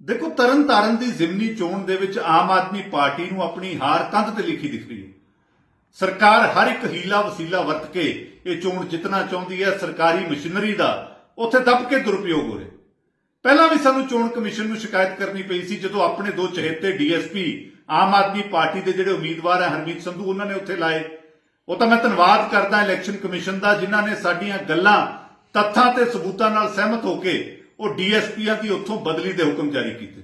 ਦੇਖੋ ਤਰਨ ਤਾਰਨ ਦੀ ਜ਼ਿਮਨੀ ਚੋਣ ਦੇ ਵਿੱਚ ਆਮ ਆਦਮੀ ਪਾਰਟੀ ਨੂੰ ਆਪਣੀ ਹਾਰ ਕੰਧ ਤੇ ਲਿਖੀ ਦਿਖ ਰਹੀ ਹੈ। ਸਰਕਾਰ ਹਰ ਇੱਕ ਹੀਲਾ ਵਸੀਲਾ ਵਰਤ ਕੇ ਇਹ ਚੋਣ ਜਿੱਤਣਾ ਚਾਹੁੰਦੀ ਹੈ। ਸਰਕਾਰੀ ਮਸ਼ੀਨਰੀ ਦਾ ਉੱਥੇ ਦੱਬ ਕੇ ਦੁਰਉਪਯੋਗ ਹੋ ਰਿਹਾ ਪਹਿਲਾਂ ਵੀ ਸਾਨੂੰ ਚੋਣ ਕਮਿਸ਼ਨ ਨੂੰ ਸ਼ਿਕਾਇਤ ਕਰਨੀ ਪਈ ਸੀ, ਜਦੋਂ ਆਪਣੇ ਦੋ ਚਹੇਤੇ ਡੀਐਸਪੀ, ਆਮ ਆਦਮੀ ਪਾਰਟੀ ਦੇ ਜਿਹੜੇ ਉਮੀਦਵਾਰ ਹੈ ਹਰਮੀਤ ਸੰਧੂ, ਉਹਨਾਂ ਨੇ ਉੱਥੇ ਲਾਏ। ਉਹ ਤਾਂ ਮੈਂ ਧੰਨਵਾਦ ਕਰਦਾ ਇਲੈਕਸ਼ਨ ਕਮਿਸ਼ਨ ਦਾ, ਜਿਨ੍ਹਾਂ ਨੇ ਸਾਡੀਆਂ ਗੱਲਾਂ ਤੱਥਾਂ ਤੇ ਸਬੂਤਾਂ ਨਾਲ ਸਹਿਮਤ ਹੋ ਕੇ ਉਹ ਡੀਐਸਪੀਆਂ ਦੀ ਉੱਥੋਂ ਬਦਲੀ ਦੇ ਹੁਕਮ ਜਾਰੀ ਕੀਤੇ।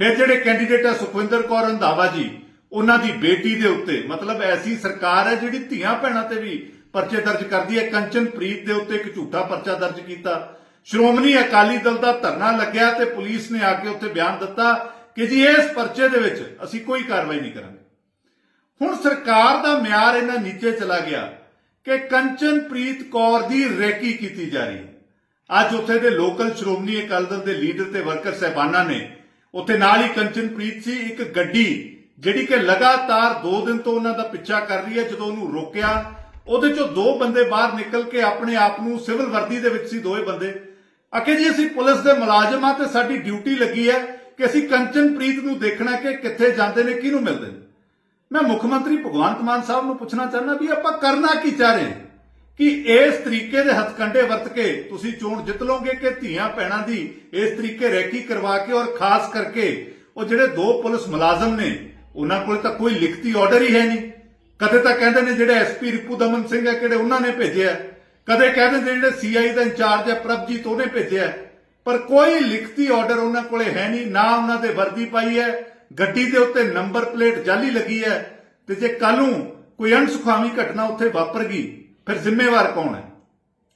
ਫਿਰ ਜਿਹੜੇ ਕੈਂਡੀਡੇਟ ਆ ਸੁਖਵਿੰਦਰ ਕੌਰ ਰੰਧਾਵਾ ਜੀ, ਉਹਨਾਂ ਦੀ ਬੇਟੀ ਦੇ ਉੱਤੇ, ਮਤਲਬ ਐਸੀ ਸਰਕਾਰ ਹੈ ਜਿਹੜੀ ਧੀਆਂ ਭੈਣਾਂ ਤੇ ਵੀ ਪਰਚੇ ਦਰਜ ਕਰਦੀ ਹੈ। ਕੰਚਨਪ੍ਰੀਤ ਦੇ ਉੱਤੇ ਇੱਕ ਝੂਠਾ ਪਰਚਾ ਦਰਜ ਕੀਤਾ। ਸ਼੍ਰੋਮਣੀ ਅਕਾਲੀ ਦਲ ਦਾ ਧਰਨਾ ਲੱਗਿਆ ਤੇ ਪੁਲਿਸ ਨੇ ਆ ਕੇ ਉੱਥੇ ਬਿਆਨ ਦਿੱਤਾ ਕਿ ਜੀ ਇਸ ਪਰਚੇ ਦੇ ਵਿੱਚ ਅਸੀਂ ਕੋਈ ਕਾਰਵਾਈ ਨਹੀਂ ਕਰਾਂਗੇ। ਹੁਣ ਸਰਕਾਰ ਦਾ ਮਿਆਰ ਇਹਨਾਂ ਨੀਚੇ ਚਲਾ ਗਿਆ ਕਿ ਕੰਚਨਪ੍ਰੀਤ ਕੌਰ ਦੀ ਰੈਕੀ ਕੀਤੀ ਜਾ ਰਹੀ ਹੈ। ਅੱਜ ਉੱਥੇ ਦੇ ਲੋਕਲ ਸ਼੍ਰੋਮਣੀ ਅਕਾਲੀ ਦਲ ਦੇ ਲੀਡਰ ਤੇ ਵਰਕਰ ਸਹਿਬਾਨਾਂ ਨੇ ਉੱਥੇ ਨਾਲ ਹੀ ਕੰਚਨਪ੍ਰੀਤ ਸੀ, ਇੱਕ ਗੱਡੀ, ਜਿਹੜੀ ਕਿ ਲਗਾਤਾਰ 2 ਦਿਨ ਤੋਂ ਉਹਨਾਂ ਦਾ ਪਿੱਛਾ ਕਰ ਰਹੀ ਹੈ, ਜਦੋਂ ਉਹਨੂੰ ਰੋਕਿਆ, ਉਹਦੇ ਚੋਂ ਦੋ ਬੰਦੇ ਬਾਹਰ ਨਿਕਲ ਕੇ ਆਪਣੇ ਆਪ ਨੂੰ ਸਿਵਲ ਵਰਦੀ ਦੇ ਵਿੱਚ ਸੀ ਦੋਵੇਂ ਬੰਦੇ। ਅਕੇ ਜੀ, ਅਸੀਂ ਪੁਲਿਸ ਦੇ ਮੁਲਾਜ਼ਮ ਆ ਤੇ ਸਾਡੀ ਡਿਊਟੀ ਲੱਗੀ ਹੈ ਕਿ ਅਸੀਂ ਕੰਚਨਪ੍ਰੀਤ ਨੂੰ ਦੇਖਣਾ ਕਿ ਕਿੱਥੇ ਜਾਂਦੇ ਨੇ, ਕਿਹਨੂੰ ਮਿਲਦੇ ਨੇ। ਮੈਂ ਮੁੱਖ ਮੰਤਰੀ ਭਗਵੰਤ ਮਾਨ ਸਾਹਿਬ ਨੂੰ ਪੁੱਛਣਾ ਚਾਹੁੰਦਾ ਵੀ ਆਪਾਂ ਕਰਨਾ ਕੀ ਚਾਹ ਰਹੇ ਹਾਂ? ਕਿ ਇਸ ਤਰੀਕੇ ਦੇ ਹਥਕੰਡੇ ਵਰਤ ਕੇ ਤੁਸੀਂ ਚੋਣ ਜਿੱਤ ਲਓਗੇ ਕਿ ਧੀਆਂ ਭੈਣਾਂ ਦੀ ਇਸ ਤਰੀਕੇ ਰੈਕੀ ਕਰਵਾ ਕੇ ਔਰ ਖਾਸ ਕਰਕੇ ਉਹ ਜਿਹੜੇ ਦੋ ਪੁਲਿਸ ਮੁਲਾਜ਼ਮ ਨੇ, ਉਹਨਾਂ ਕੋਲ ਤਾਂ ਕੋਈ ਲਿਖਤੀ ਆਰਡਰ ਹੀ ਹੈ ਨਹੀਂ। ਕਦੇ ਤਾਂ ਕਹਿੰਦੇ ਨੇ ਜਿਹੜੇ ਐਸਪੀ ਰਿਪੂ ਦਮਨ ਸਿੰਘ ਹੈ, ਕਿਹੜੇ ਉਹਨਾਂ ਨੇ ਭੇਜਿਆ ਕਦੇ ਕਹਿੰਦੇ ਨੇ ਜਿਹੜੇ ਸੀਆਈ ਦਾ ਇੰਚਾਰਜ ਹੈ, ਪ੍ਰਭਜੀਤ ਉਹਨੇ ਭੇਜਿਆ ਪਰ ਕੋਈ ਲਿਖਤੀ ਆਰਡਰ ਉਹਨਾਂ ਕੋਲੇ ਹੈ ਨਹੀਂ, ਨਾ ਉਹਨਾਂ ਦੇ ਵਰਦੀ ਪਾਈ ਹੈ, ਗੱਡੀ ਦੇ ਉੱਤੇ ਨੰਬਰ ਪਲੇਟ ਜਾਲੀ ਲੱਗੀ ਹੈ ਤੇ ਜੇ ਕੱਲ ਨੂੰ ਕੋਈ ਅਣਸੁਖਾਵੀ ਘਟਨਾ ਉੱਥੇ ਵਾਪਰ ਗਈ ਫਿਰ ਜ਼ਿੰਮੇਵਾਰ ਕੌਣ ਹੈ?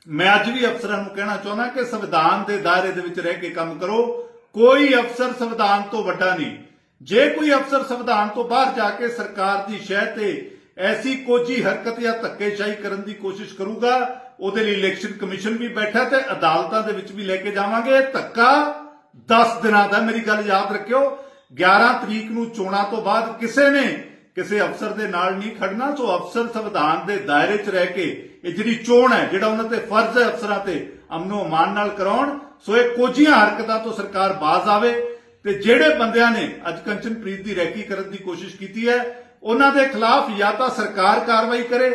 ਮੈਂ ਅੱਜ ਵੀ ਅਫਸਰਾਂ ਨੂੰ ਕਹਿਣਾ ਚਾਹੁੰਦਾ ਕਿ ਸੰਵਿਧਾਨ ਦੇ ਦਾਇਰੇ ਦੇ ਵਿੱਚ ਰਹਿ ਕੇ ਕੰਮ ਕਰੋ। ਕੋਈ ਅਫਸਰ ਸੰਵਿਧਾਨ ਤੋਂ ਵੱਡਾ ਨਹੀਂ। ਜੇ ਕੋਈ ਅਫਸਰ ਸੰਵਿਧਾਨ ਤੋਂ ਬਾਹਰ ਜਾ ਕੇ ਸਰਕਾਰ ਦੀ ਸ਼ਹਿ ਤੇ ਐਸੀ ਕੋਜੀ ਹਰਕਤ ਜਾਂ ਧੱਕੇਸ਼ਾਹੀ ਕਰਨ ਦੀ ਕੋਸ਼ਿਸ਼ ਕਰੂਗਾ, ਉਹਦੇ ਲਈ ਇਲੈਕਸ਼ਨ ਕਮਿਸ਼ਨ ਵੀ ਬੈਠਾ ਤੇ ਅਦਾਲਤਾਂ ਦੇ ਵਿੱਚ ਵੀ ਲੈ ਕੇ ਜਾਵਾਂਗੇ। ਧੱਕਾ 10 ਦਿਨਾਂ ਦਾ ਮੇਰੀ ਗੱਲ ਯਾਦ ਰੱਖਿਓ 11 ਤਰੀਕ ਨੂੰ ਚੋਣਾਂ ਤੋਂ ਬਾਅਦ ਕਿਸੇ ਨੇ ਕਿਸੇ ਅਫਸਰ ਦੇ ਨਾਲ ਨਹੀਂ ਖੜਨਾ, ਸੋ ਅਫਸਰ ਸੰਵਿਧਾਨ ਦੇ ਦਾਇਰੇ 'ਚ ਰਹਿ ਕੇ ਇਹ ਜਿਹੜੀ ਚੋਣ ਹੈ, ਜਿਹੜਾ ਉਹਨਾਂ ਤੇ ਫਰਜ਼ ਹੈ ਅਫਸਰਾਂ ਤੇ ਅਮਨੋ ਅਮਾਨ ਨਾਲ ਕਰਾਉਣ, ਸੋ ਇਹ ਕੋਝੀਆਂ ਹਰਕਤਾਂ ਤੋਂ ਸਰਕਾਰ ਬਾਜ਼ ਆਵੇ ਤੇ ਜਿਹੜੇ ਬੰਦਿਆਂ ਨੇ ਅੱਜ ਕੰਚਨਪ੍ਰੀਤ ਦੀ ਰੈਕੀ ਕਰਨ ਦੀ ਕੋਸ਼ਿਸ਼ ਕੀਤੀ ਹੈ, ਉਹਨਾਂ ਦੇ ਖਿਲਾਫ ਜਾਂ ਤਾਂ ਸਰਕਾਰ ਕਾਰਵਾਈ ਕਰੇ,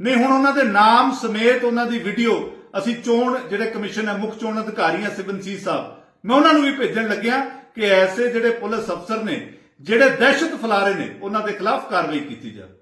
ਨਹੀਂ ਹੁਣ ਉਹਨਾਂ ਦੇ ਨਾਮ ਸਮੇਤ ਉਹਨਾਂ ਦੀ ਵੀਡੀਓ ਅਸੀਂ ਚੋਣ, ਜਿਹੜੇ ਕਮਿਸ਼ਨ ਹੈ, ਮੁੱਖ ਚੋਣ ਅਧਿਕਾਰੀ ਹੈ ਸਿਵਨਸੀ ਸਾਹਿਬ, ਮੈਂ ਉਹਨਾਂ ਨੂੰ ਵੀ ਭੇਜਣ ਲੱਗਿਆ ਕਿ ਐਸੇ ਜਿਹੜੇ ਪੁਲਿਸ ਅਫਸਰ ਨੇ ਜਿਹੜੇ ਦਹਿਸ਼ਤ ਫੈਲਾ ਰਹੇ ਨੇ ਉਹਨਾਂ ਦੇ ਖਿਲਾਫ ਕਾਰਵਾਈ ਕੀਤੀ ਜਾਵੇ।